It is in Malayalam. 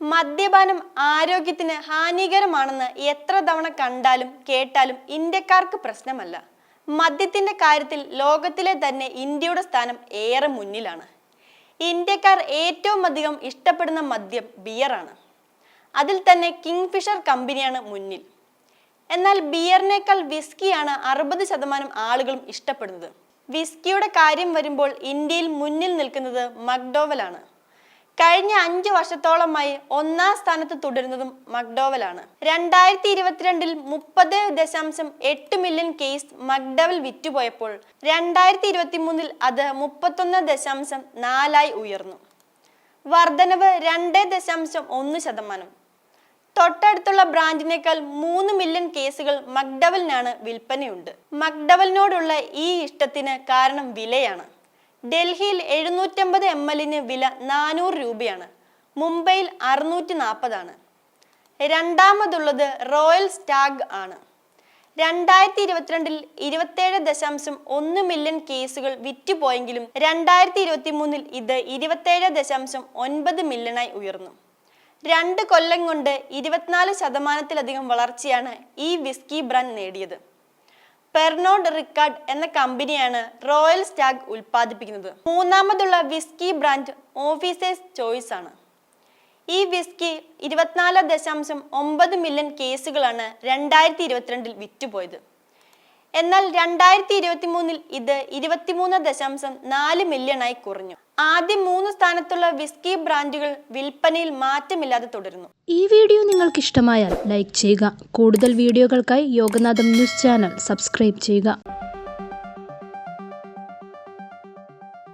മദ്യപാനം ആരോഗ്യത്തിന് ഹാനികരമാണെന്ന് എത്ര തവണ കണ്ടാലും കേട്ടാലും ഇന്ത്യക്കാർക്ക് പ്രശ്നമല്ല. മദ്യത്തിന്റെ കാര്യത്തിൽ ലോകത്തിലെ തന്നെ ഇന്ത്യയുടെ സ്ഥാനം ഏറെ മുന്നിലാണ്. ഇന്ത്യക്കാർ ഏറ്റവും അധികം ഇഷ്ടപ്പെടുന്ന മദ്യം ബിയറാണ് അതിൽ തന്നെ കിങ് ഫിഷർ കമ്പനിയാണ് മുന്നിൽ. എന്നാൽ ബിയറിനേക്കാൾ വിസ്കിയാണ് അറുപത് ശതമാനം ആളുകളും ഇഷ്ടപ്പെടുന്നത്. വിസ്കിയുടെ കാര്യം വരുമ്പോൾ ഇന്ത്യയിൽ മുന്നിൽ നിൽക്കുന്നത് മക്ഡോവലാണ് കഴിഞ്ഞ അഞ്ച് വർഷത്തോളമായി ഒന്നാം സ്ഥാനത്ത് തുടരുന്നതും മക്ഡോവലാണ്. രണ്ടായിരത്തി ഇരുപത്തിരണ്ടിൽ മുപ്പത് ദശാംശം എട്ട് മില്യൺ കേസ് മക്ഡവൽ വിറ്റുപോയപ്പോൾ രണ്ടായിരത്തി ഇരുപത്തി മൂന്നിൽ അത് മുപ്പത്തൊന്ന് ദശാംശം നാലായി ഉയർന്നു. വർധനവ് രണ്ട് ദശാംശം ഒന്ന് ശതമാനം. തൊട്ടടുത്തുള്ള ബ്രാൻഡിനേക്കാൾ മൂന്ന് മില്യൺ കേസുകൾ മക്ഡവലിനാണ് വിൽപ്പനയുണ്ട്. മക്ഡവലിനോടുള്ള ഈ ഇഷ്ടത്തിന് കാരണം വിലയാണ്. ഡൽഹിയിൽ എഴുന്നൂറ്റമ്പത് എം എല്ലിന് വില നാനൂറ് രൂപയാണ്. മുംബൈയിൽ അറുന്നൂറ്റി നാൽപ്പതാണ് രണ്ടാമതുള്ളത് റോയൽ സ്റ്റാഗ് ആണ്. രണ്ടായിരത്തി ഇരുപത്തിരണ്ടിൽ ഇരുപത്തേഴ് ദശാംശം ഒന്ന് മില്യൺ കേസുകൾ വിറ്റുപോയെങ്കിലും രണ്ടായിരത്തി ഇരുപത്തി മൂന്നിൽ ഇത് ഇരുപത്തേഴ് ദശാംശം ഒൻപത് മില്യണായി ഉയർന്നു. രണ്ട് കൊല്ലം കൊണ്ട് ഇരുപത്തിനാല് ശതമാനത്തിലധികം വളർച്ചയാണ് ഈ വിസ്കി ബ്രാൻഡ് നേടിയത്. പെർനോഡ് റിക്കാർഡ് എന്ന കമ്പനിയാണ് റോയൽ സ്റ്റാഗ് ഉൽപ്പാദിപ്പിക്കുന്നത്. മൂന്നാമതുള്ള വിസ്കി ബ്രാൻഡ് ഓഫീസേഴ്സ് ചോയ്സ് ആണ്. ഈ വിസ്കി ഇരുപത്തിനാല് ദശാംശം ഒമ്പത് മില്യൺ കേസുകളാണ് രണ്ടായിരത്തി ഇരുപത്തിരണ്ടിൽ വിറ്റുപോയത്. എന്നാൽ രണ്ടായിരത്തി ഇരുപത്തി മൂന്നിൽ ഇത് ഇരുപത്തിമൂന്ന് ദശാംശം നാല് മില്യണായി കുറഞ്ഞു. ആദ്യ മൂന്ന് സ്ഥാനത്തുള്ള വിസ്കി ബ്രാൻഡുകൾ വിൽപ്പനയിൽ മാറ്റമില്ലാതെ തുടരുന്നു. ഈ വീഡിയോ നിങ്ങൾക്ക് ഇഷ്ടമായാൽ ലൈക്ക് ചെയ്യുക. കൂടുതൽ വീഡിയോകൾക്കായി യോഗനാഥം ന്യൂസ് ചാനൽ സബ്സ്ക്രൈബ് ചെയ്യുക.